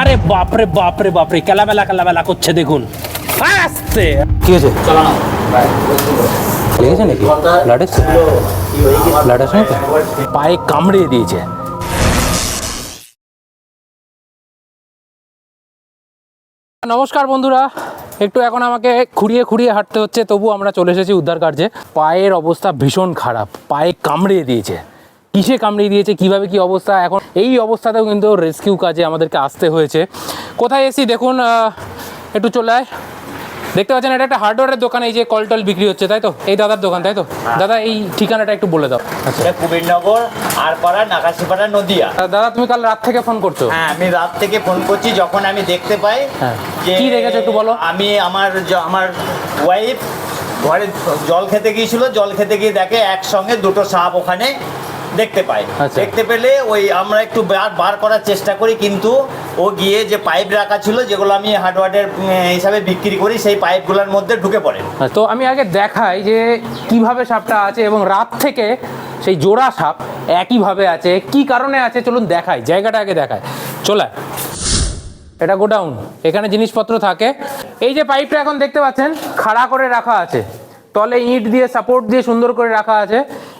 আরে বাপরে বাপরে বাপরে কেলাবেলা কেলাবেলা করছে দেখুন। কি হয়েছে? লেগেছে নাকি? ব্লাড এসছে? ব্লাড আসে পায়ে কামড়িয়ে দিয়েছে। নমস্কার বন্ধুরা একটু এখন আমাকে খুঁড়িয়ে খুঁড়িয়ে হাঁটতে হচ্ছে তবু আমরা চলে এসেছি উদ্ধার কার্যে। পায়ের অবস্থা ভীষণ খারাপ পায়ে কামড়িয়ে দিয়েছে। কিসে কামড়িয়ে দিয়েছে কীভাবে কি অবস্থা এখন এই অবস্থাতেও কিন্তু রেস্কিউ কাজে আমাদেরকে আসতে হয়েছে। কোথায় এসি দেখুন একটু চলে আয়। দেখতে পাচ্ছেন এটা একটা হার্ডওয়্যারের দোকান এই যে কল টল বিক্রি হচ্ছে তাই তো? এই দাদার দোকান তাই তো? দাদা এই ঠিকানাটা একটু বলে দাও। আচ্ছা। এটা কুবিরনগর আরপাড়া নাকাশিপাড়া নদিয়া। দাদা তুমি কাল রাত থেকে ফোন করছ? হ্যাঁ আমি রাত থেকে ফোন করছি যখন আমি দেখতে পাই হ্যাঁ। যে কি দেখেছ একটু বলো। আমি আমার আমার ওয়াইফ ঘরে জল খেতে গিয়েছিল জল খেতে গিয়ে দেখে একসঙ্গে দুটো সাপ ওখানে দেখতে পাই আচ্ছা। দেখতে পেলে ওই আমরা একটু বার বার করার চেষ্টা করি কিন্তু ও গিয়ে যে পাইপ রাখা ছিল যেগুলো আমি হার্ডওয়ারের হিসাবে বিক্রি করি সেই পাইপগুলোর মধ্যে ঢুকে পড়ে। তো আমি আগে দেখাই যে কীভাবে সাপটা আছে এবং রাত থেকে সেই জোড়া সাপ একইভাবে আছে। কি কারণে আছে? চলুন দেখাই। জায়গাটা আগে দেখায় চলে। এটা গোডাউন। এখানে জিনিসপত্র থাকে। এই যে পাইপটা এখন দেখতে পাচ্ছেন খাড়া করে রাখা আছে। তলে ইট দিয়ে সাপোর্ট দিয়ে সুন্দর করে রাখা আছে।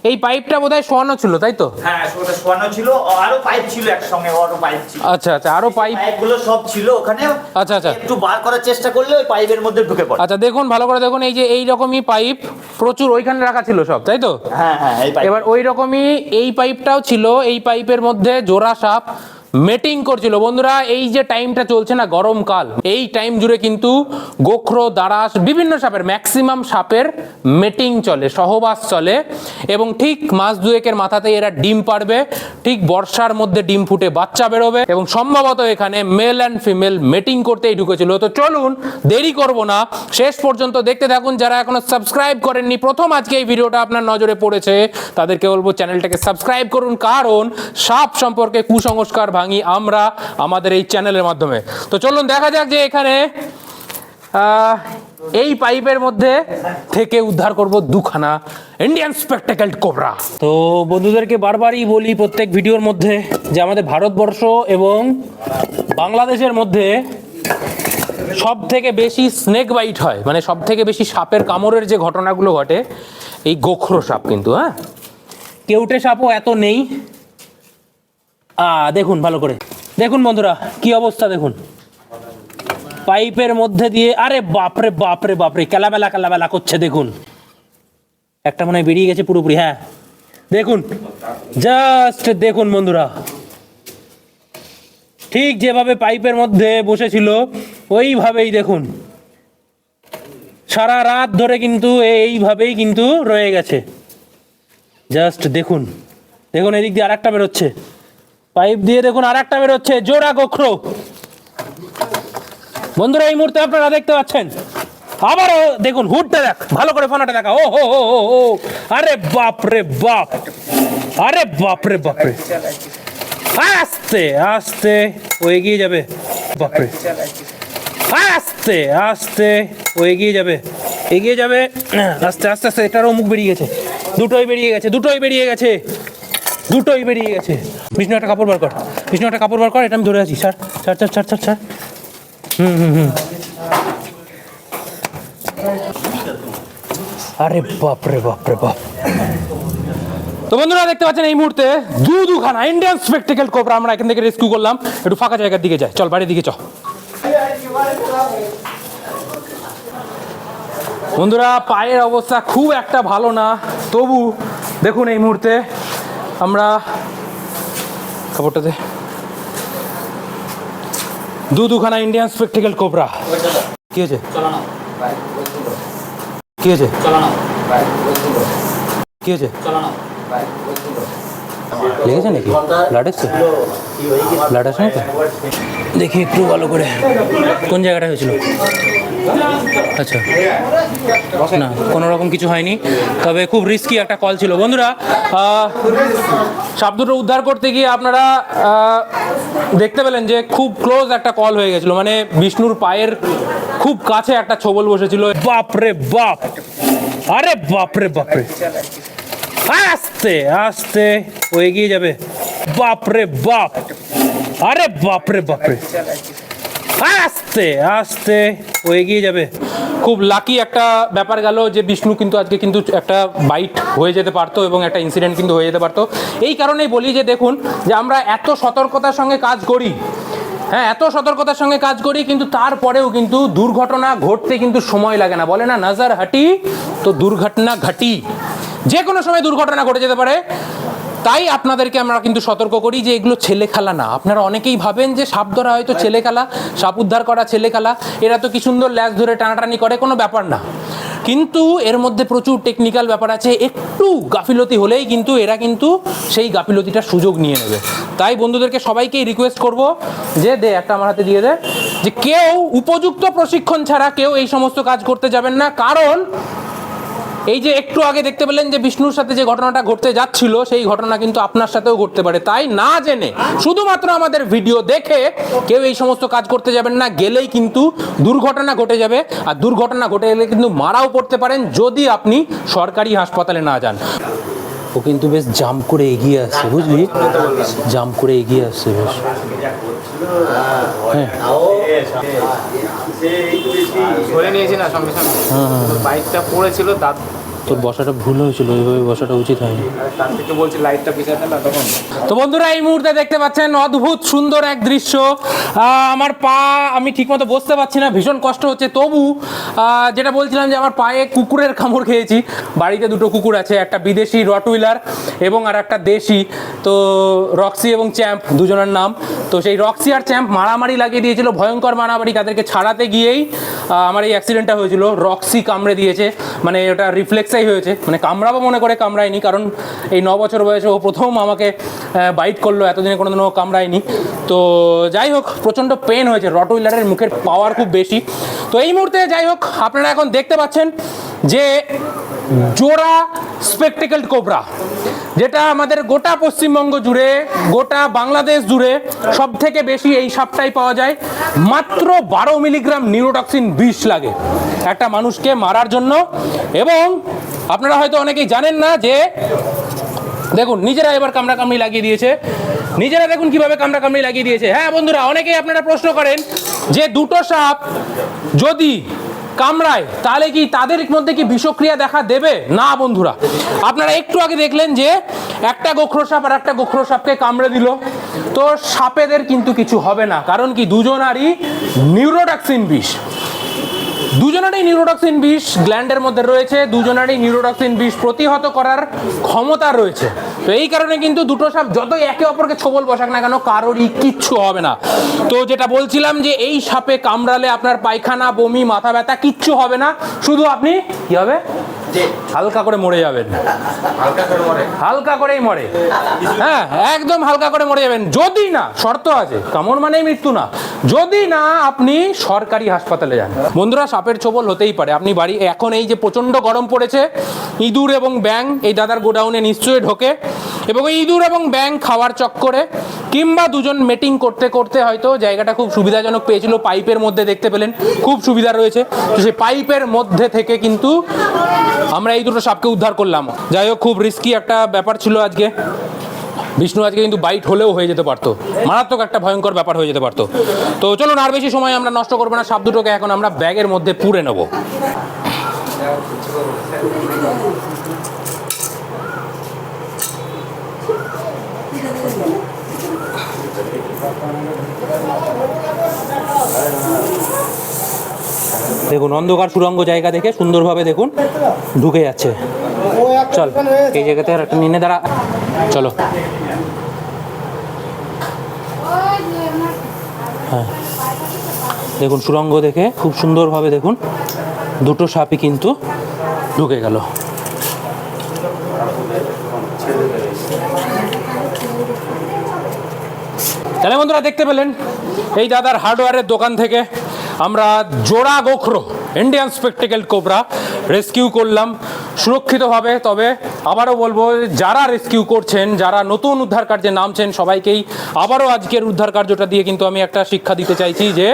এই পাইপটা বোধহয় শোয়ানো ছিল তাই তো? হ্যাঁ ওটা শোয়ানো ছিল আরও পাইপ ছিল একসঙ্গে আরও পাইপ ছিল। আচ্ছা আচ্ছা আরও পাইপ পাইপগুলো সব ছিল ওখানে। আচ্ছা, আচ্ছা। একটু বার করার চেষ্টা করলে ওই পাইপের মধ্যে ঢুকে পড়ে। আচ্ছা দেখুন ভালো করে দেখুন এই যে এই রকমই পাইপ প্রচুর ওইখানে রাখা ছিল সব তাই তো? হ্যাঁ হ্যাঁ এই পাইপ। এবার ওই রকমই এই পাইপটাও ছিল এই পাইপের মধ্যে জোড়া সাপ মেটিং করছিল। বন্ধুরা, এই যে টাইমটা চলছে না গরমকাল এই টাইম জুড়ে কিন্তু গোখরো, দারাস, বিভিন্ন সাপের ম্যাক্সিমাম সাপের মেটিং চলে, সহবাস চলে এবং ঠিক মাস দুয়েকের মাথাতে এরা ডিম পারবে ঠিক বর্ষার মধ্যে ডিম ফুটে বাচ্চা বেরোবে এবং সম্ভবত এখানে মেল অ্যান্ড ফিমেল মেটিং করতেই ঢুকেছিল। তো চলুন, দেরি করব না, শেষ পর্যন্ত দেখতে থাকুন, যারা এখনও সাবস্ক্রাইব করেননি, প্রথম আজকে এই ভিডিওটা আপনার নজরে পড়েছে, তাদেরকে বলব চ্যানেলটাকে সাবস্ক্রাইব করুন, কারণ সাপ সম্পর্কে কুসংস্কার ভাঙি আমরা আমাদের এই চ্যানেলের মাধ্যমে। তো চলুন দেখা যাক যে এখানে এই পাইপের মধ্যে থেকে উদ্ধার করব দুখানা ইন্ডিয়ান স্পেকটেকেল কোবরা তো বন্ধুদেরকে বারবারই বলি প্রত্যেক ভিডিওর মধ্যে যে আমাদের ভারতবর্ষ এবং বাংলাদেশের মধ্যে সব থেকে বেশি স্নেক বাইট হয় মানে সব থেকে বেশি সাপের কামড়ের যে ঘটনাগুলো ঘটে, এই গোখরো সাপ কিন্তু হ্যাঁ? কেউটে সাপও এত নেই দেখুন, ভালো করে। দেখুন বন্ধুরা, কি অবস্থা দেখুন। পাইপের মধ্যে দিয়ে, আরে বাপরে বাপরে বাপরে কেলাবেলা কেলাবেলা করছে, দেখুন। একটা মনে বেরিয়ে গেছে পুরোপুরি হ্যাঁ। দেখুন জাস্ট দেখুন বন্ধুরা। ঠিক যেভাবে পাইপের মধ্যে বসেছিল, ওইভাবেই দেখুন। সারা রাত ধরে কিন্তু এইভাবেই কিন্তু রয়ে গেছে। জাস্ট দেখুন। দেখুন, এদিক দিয়ে আরেকটা বেরোচ্ছে। পাইপ দিয়ে দেখুন আরেকটা বেরোচ্ছে, জোড়া গোখরো। বন্ধুরা, এই মুহূর্তে আপনারা দেখতে পাচ্ছেন, আবারও দেখুন হুডটা দেখ, ভালো করে ফোনাটা দেখা, ও হো হো আরে বাপ রে বাপ, আরে বাপ রে বাপ রে। আস্তে আস্তে, ও এগিয়ে যাবে বাপরে আস্তে আস্তে, ও এগিয়ে যাবে এগিয়ে যাবে, আস্তে আস্তে আস্তে, এটারও মুখ বেরিয়ে গেছে, দুটোই বেরিয়ে গেছে, দুটোই বেরিয়ে গেছে, দুটোই বেরিয়ে গেছে। বিষ্ণু, একটা কাপড় বার কর। বিষ্ণু, একটা কাপড় বার কর, এটা আমি ধরে আছি। স্যার স্যার ছাড় ছাড় ছাড় ছাড়। হুম হুম হুম। আরে বাপ রে বাপ রে, বাপ। তো বন্ধুরা, দেখতে পাচ্ছেন এই মুহূর্তে দু দুখানা ইন্ডিয়ান স্পেকটেকেল কোবরা আমরা এখান থেকে রেস্কিউ করলাম। একটু ফাঁকা জায়গার দিকে যাই। চল, বাড়ির দিকে চ। বন্ধুরা, পায়ের অবস্থা খুব একটা ভালো না। তবু দেখুন এই মুহূর্তে আমরা খবরটাতে দু। দুখানা ইন্ডিয়ান স্পেকটিক্যাল কোবরা কি হয়েছে? কি হয়েছে? কি হয়েছে? লেগেছে নাকি? ব্লাড এসছে? ব্লাড আসে নাকি দেখি একটু ভালো করে কোন জায়গাটা হয়েছিল? আচ্ছা। না কোনো রকম কিছু হয়নি। তবে খুব রিস্কি একটা কল ছিল। বন্ধুরা আহ, সাপ দুটো উদ্ধার করতে গিয়ে আপনারা দেখতে পেলেন যে খুব ক্লোজ একটা কল হয়ে গেছিল। মানে বিষ্ণুর পায়ের খুব কাছে একটা ছবল বসেছিল। বাপরে বাপ। আরে বাপরে বাপরে। আস্তে আস্তে, ও এগিয়ে যাবে। বাপ রে বাপ। আরে বাপরে বাপরে। আস্তে আস্তে, ও এগিয়ে যাবে। খুব লাকি একটা ব্যাপার গেল যে বিষ্ণু কিন্তু আজকে কিন্তু একটা বাইট হয়ে যেতে পারতো এবং একটা ইনসিডেন্ট কিন্তু হয়ে যেতে পারতো। এই কারণেই বলি যে দেখুন, যে আমরা এত সতর্কতার সঙ্গে কাজ করি হ্যাঁ এত সতর্কতার সঙ্গে কাজ করি, কিন্তু তারপরেও কিন্তু দুর্ঘটনা ঘটতে কিন্তু সময় লাগে না। বলে না, নজর হাটি, তো দুর্ঘটনা ঘাটি। যে কোনো সময় দুর্ঘটনা ঘটে যেতে পারে। তাই আপনাদেরকে আমরা কিন্তু সতর্ক করি যে এগুলো ছেলে খেলা না। আপনারা অনেকেই ভাবেন যে সাপ ধরা হয়তো ছেলে খেলা সাপ উদ্ধার করা ছেলে খেলা এরা তো কি সুন্দর ল্যাস ধরে টানাটানি করে, কোনো ব্যাপার না। কিন্তু এর মধ্যে প্রচুর টেকনিক্যাল ব্যাপার আছে। একটু গাফিলতি হলেই কিন্তু এরা কিন্তু সেই গাফিলতিটার সুযোগ নিয়ে নেবে। তাই বন্ধুদেরকে সবাইকেই রিকোয়েস্ট করব যে দে, একটা আমার হাতে দিয়ে দে, যে কেউ উপযুক্ত প্রশিক্ষণ ছাড়া কেউ এই সমস্ত কাজ করতে যাবেন না। কারণ এই যে একটু আগে দেখতে পেলেন যে বিষ্ণুর সাথে যে ঘটনাটা ঘটতে যাচ্ছিল, সেই ঘটনা কিন্তু আপনার সাথেও ঘটতে পারে। তাই না জেনে শুধুমাত্র আমাদের ভিডিও দেখে কেউ এই সমস্ত কাজ করতে যাবেন না, গেলেই কিন্তু দুর্ঘটনা ঘটে যাবে। আর দুর্ঘটনা ঘটে গেলে কিন্তু মারাও পড়তে পারেন যদি আপনি সরকারি হাসপাতালে না যান। ও কিন্তু বেশ জাম্প করে এগিয়ে আসছে, বুঝলি? জাম্প করে এগিয়ে আসছে বেশ। হ্যাঁ। ধরে নিয়েছি না সঙ্গে সঙ্গে। বাইকটা পড়েছিল তার তোর বসাটা ভুল হয়েছিল ওইভাবে বসাটা উচিত হয়নি। তো বন্ধুরা, এই মুহূর্তে দেখতে পাচ্ছেন অদ্ভুত সুন্দর এক দৃশ্য। আমার পা আমি ঠিকমতো বসতে পারছি না, ভীষণ কষ্ট হচ্ছে। তবু যেটা বলছিলাম যে আমার পায়ে কুকুরের কামড় খেয়েছি। বাড়িতে দুটো কুকুর আছে, একটা বিদেশি রটউইলার এবং আর একটা দেশি। তো রক্সি এবং চ্যাম্প দুজনের নাম। তো সেই রক্সি আর চ্যাম্প মারামারি লাগিয়ে দিয়েছিল, ভয়ঙ্কর মারামারি তাদেরকে ছাড়াতে গিয়েই। আমার এই অ্যাক্সিডেন্টটা হয়েছিল, রক্সি কামড়ে দিয়েছে। মানে ওটা রিফ্লেক্সাই হয়েছে। মানে কামড়াবো মনে করে কামড়ায়নি, কারণ এই ন বছর বয়সে ও প্রথম আমাকে বাইট করল, এতদিনে কোনো দিন ও কামড়ায়নি। তো যাই হোক, প্রচণ্ড পেন হয়েছে রটউইলারের মুখের পাওয়ার খুব বেশি। তো এই মুহূর্তে যাই হোক, আপনারা এখন দেখতে পাচ্ছেন যে জোড়া স্পেকটেকেল কোবরা যেটা আমাদের গোটা পশ্চিমবঙ্গ জুড়ে, গোটা বাংলাদেশ জুড়ে সব থেকে বেশি এই সাপটাই পাওয়া যায়। মাত্র বারো মিলিগ্রাম নিউরোটক্সিন বিষ লাগে। একটা মানুষকে মারার জন্য। এবং আপনারা হয়তো অনেকেই জানেন না যে, দেখুন, নিজেরা এবার কামড়া কামড়ি লাগিয়ে দিয়েছে। নিজেরা দেখুন কীভাবে কামড়া কামড়ি লাগিয়ে দিয়েছে। হ্যাঁ বন্ধুরা, অনেকেই আপনারা প্রশ্ন করেন যে, দুটো সাপ যদি কামড়ায়, তাহলে কি তাদের মধ্যে কি বিষক্রিয়া দেখা দেবে? না, বন্ধুরা। আপনারা একটু আগে দেখলেন যে, একটা গোখরো সাপ আর একটা গোখরো সাপকে কামড়ে দিল। তো সাপেদের কিন্তু কিছু হবে না। কারণ কি দুজনারই নিউরোডাক্সিন বিষ। দুজনেরই নিউরোটক্সিন বিষ গ্ল্যান্ডের মধ্যে রয়েছে দুজনেরই নিউরোটক্সিন বিষ প্রতিহত করার ক্ষমতা রয়েছে। তো এই কারণে কিন্তু দুটো সাপ যতই একে অপরকে ছবল বসাক না কেন কারোরই কিচ্ছু হবে না। তো যেটা বলছিলাম যে এই সাপে কামড়ালে আপনার পায়খানা বমি মাথা ব্যথা কিচ্ছু হবে না। শুধু আপনি কি হবে? হালকা করে মরে যাবেন। হালকা করেই মরে। হ্যাঁ একদম হালকা করে মরে যাবেন। যদি না শর্ত আছে। কামড় মানেই মৃত্যু না। যদি না, আপনি সরকারি হাসপাতালে যান। বন্ধুরা, সাপের ছোবল হতেই পারে। আপনি বাড়ি, এখন এই যে প্রচণ্ড গরম পড়েছে, ইঁদুর এবং ব্যাং এই দাদার গোডাউনে নিশ্চয়ই ঢোকে। এবং ইঁদুর এবং ব্যাং খাওয়ার চক্করে, কিংবা দুজন মেটিং করতে করতে হয়তো জায়গাটা খুব সুবিধাজনক পেয়েছিল। পাইপের মধ্যে দেখতে পেলেন, খুব সুবিধা রয়েছে। তো সেই পাইপের মধ্যে থেকে কিন্তু আমরা এই দুটো সাপকে উদ্ধার করলাম। যাই হোক, খুব রিস্কি একটা ব্যাপার ছিল আজকে। বিষ্ণু আজকে কিন্তু বাইট হলেও হয়ে যেতে পারতো। মারাত্মক একটা ভয়ঙ্কর ব্যাপার হয়ে যেতে পারতো। তো চলুন, আর বেশি সময় আমরা নষ্ট করব না, সাপ দুটোকে এখন আমরা ব্যাগের মধ্যে পুরে নেব। দেখুন, অন্ধকার সুরঙ্গ জায়গা দেখে সুন্দরভাবে দেখুন, ঢুকে যাচ্ছে। চল, এই জায়গাতে আর একটা নিনে দাঁড়া। চলো। হ্যাঁ। দেখুন, সুরঙ্গ দেখে খুব সুন্দরভাবে দেখুন, দুটো সাপই কিন্তু ঢুকে গেল। তাহলে বন্ধুরা দেখতে পেলেন, এই দাদার হার্ডওয়্যারের দোকান থেকে আমরা জোড়া গোখরো ইন্ডিয়ান স্পেকটেকেল কোবরা রেস্কিউ করলাম, সুরক্ষিতভাবে, তবে আবারও বলব, যারা রেস্কিউ করছেন, যারা নতুন উদ্ধার কার্যে নামছেন, সবাইকেই আবারও আজকের উদ্ধার কার্যটা দিয়ে কিন্তু আমি একটা শিক্ষা দিতে চাইছি যে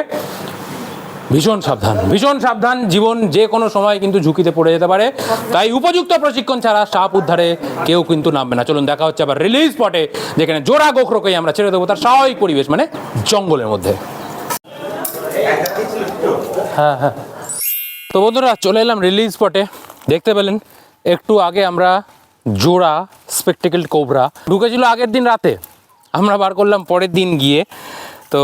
ভীষণ সাবধান ভীষণ সাবধান। জীবন যে কোনো সময় কিন্তু ঝুঁকিতে পড়ে যেতে পারে। তাই উপযুক্ত প্রশিক্ষণ ছাড়া সাপ উদ্ধারে কেউ কিন্তু নামবে না। চলুন, দেখা হচ্ছে আবার রিলিজ স্পটে যেখানে জোড়া গোখরোকেই আমরা ছেড়ে দেবো, তার স্বাভাবিক পরিবেশ মানে জঙ্গলের মধ্যে। হ্যাঁ হ্যাঁ। তো বন্ধুরা, চলে এলাম রিলিজ স্পটে দেখতে পেলেন, একটু আগে আমরা জোড়া স্পেকটিক্যাল কোবরা ঢুকেছিল আগের দিন রাতে। আমরা বার করলাম পরের দিন গিয়ে। তো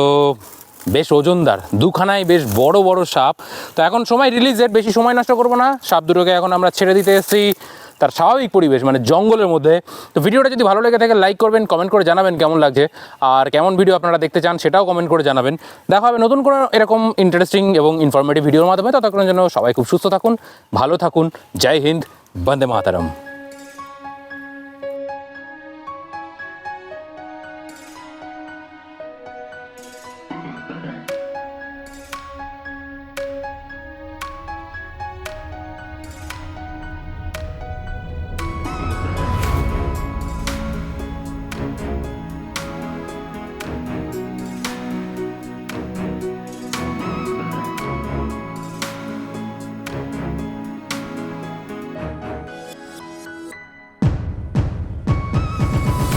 বেশ ওজনদার। দুখানায় বেশ বড় বড় সাপ। তো এখন সময় রিলিজের বেশি সময় নষ্ট করব না। সাপ দুটোকে এখন আমরা ছেড়ে দিতে এসেছি। তার স্বাভাবিক পরিবেশ মানে জঙ্গলের মধ্যে। তো ভিডিওটা যদি ভালো লেগে থাকে লাইক করবেন কমেন্ট করে জানাবেন কেমন লাগছে। আর কেমন ভিডিও আপনারা দেখতে চান, সেটাও কমেন্ট করে জানাবেন। দেখা হবে নতুন কোনো এরকম ইন্টারেস্টিং এবং ইনফরমেটিভ ভিডিওর মাধ্যমে। ততক্ষণের জন্য সবাই খুব সুস্থ থাকুন, ভালো থাকুন। জয় হিন্দ, বন্দে মাতারম।